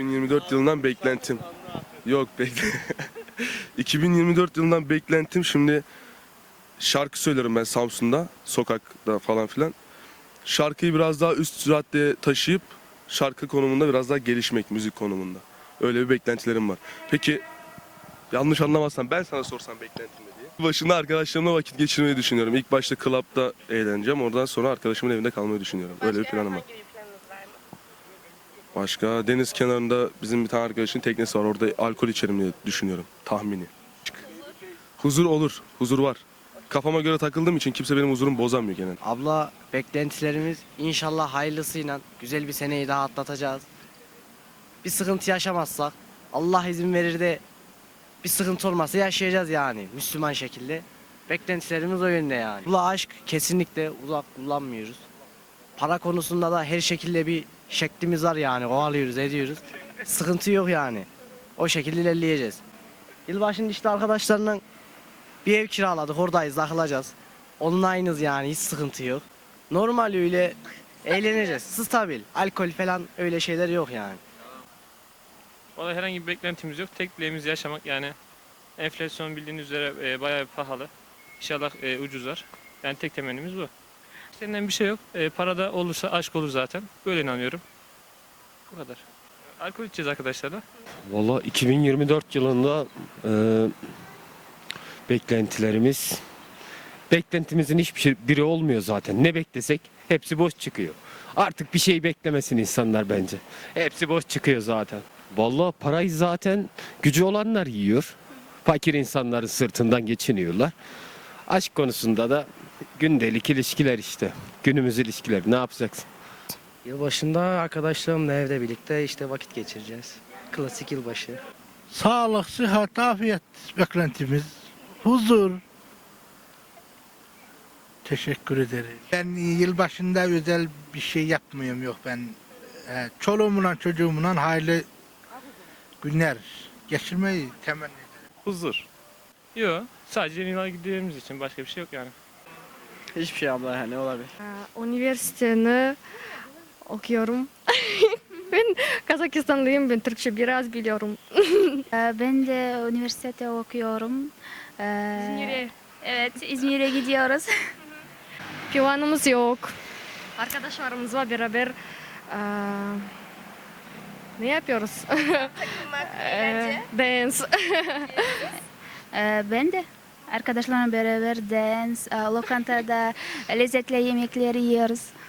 2024 yılından beklentim. Yok bekle. 2024 yılından beklentim şimdi şarkı söylerim ben Samsun'da, sokakta falan filan. Şarkıyı biraz daha üst raddeye taşıyıp şarkı konumunda biraz daha gelişmek, müzik konumunda. Öyle bir beklentilerim var. Peki yanlış anlamazsan ben sana sorsam beklentin ne diye. Başında arkadaşlarımla vakit geçirmeyi düşünüyorum. İlk başta club'da eğleneceğim. Oradan sonra arkadaşımın evinde kalmayı düşünüyorum. Öyle bir planım var. Başka deniz kenarında bizim bir tane arkadaşın teknesi var. Orada alkol içerim diye düşünüyorum. Tahmini. Huzur olur. Huzur var. Kafama göre takıldığım için kimse benim huzurumu bozamıyor genel. Abla beklentilerimiz inşallah hayırlısıyla güzel bir seneyi daha atlatacağız. Bir sıkıntı yaşamazsak Allah izin verir de bir sıkıntı olmazsa yaşayacağız yani Müslüman şekilde. Beklentilerimiz o yönde yani. Bu aşk kesinlikle uzak kullanmıyoruz. Para konusunda da her şekilde bir şeklimiz var yani kovalıyoruz ediyoruz. Sıkıntı yok yani. O şekilde ilerleyeceğiz. Yılbaşında işte arkadaşlarla bir ev kiraladık oradayız takılacağız. Onunla aynıyız yani hiç sıkıntı yok. Normal öyle eğleneceğiz. Stabil. Alkol falan öyle şeyler yok yani. Vallahi herhangi bir beklentimiz yok. Tek dileğimiz yaşamak yani. Enflasyon bildiğiniz üzere e, bayağı pahalı. İnşallah e, ucuzlar. Yani tek temennimiz bu. Senden bir şey yok. E, para da olursa aşk olur zaten. Böyle inanıyorum. Bu kadar. Alkol içeceğiz arkadaşlarla. Valla 2024 yılında e, beklentilerimiz beklentimizin hiçbir şey, biri olmuyor zaten. Ne beklesek hepsi boş çıkıyor. Artık bir şey beklemesin insanlar bence. Hepsi boş çıkıyor zaten. Valla parayı zaten gücü olanlar yiyor. Fakir insanların sırtından geçiniyorlar. Aşk konusunda da gündelik ilişkiler işte. Günümüz ilişkileri ne yapacaksın? Yılbaşında arkadaşlarımla evde birlikte işte vakit geçireceğiz. Klasik yılbaşı. Sağlık, sıhhat, afiyet beklentimiz. Huzur. Teşekkür ederim. Ben yılbaşında özel bir şey yapmıyorum yok ben. E, çoluğumla çocuğumla hayırlı günler geçirmeyi temenni ederim. Huzur. Yok. Sadece yeni yıla gideceğimiz için başka bir şey yok yani. Hiçbir şey abla yani olabilir. Aa, Üniversiteni okuyorum. ben Kazakistanlıyım, ben Türkçe biraz biliyorum. Ee, Ben de üniversitede okuyorum. Ee, İzmir'e Evet, İzmir'e gidiyoruz. planımız yok. Arkadaşlarımızla beraber aa, ne yapıyoruz? Ee, Dance. Ee, Ben de arkadaşlarımla beraber dans, e, lokantada lezzetli yemekleri yiyoruz.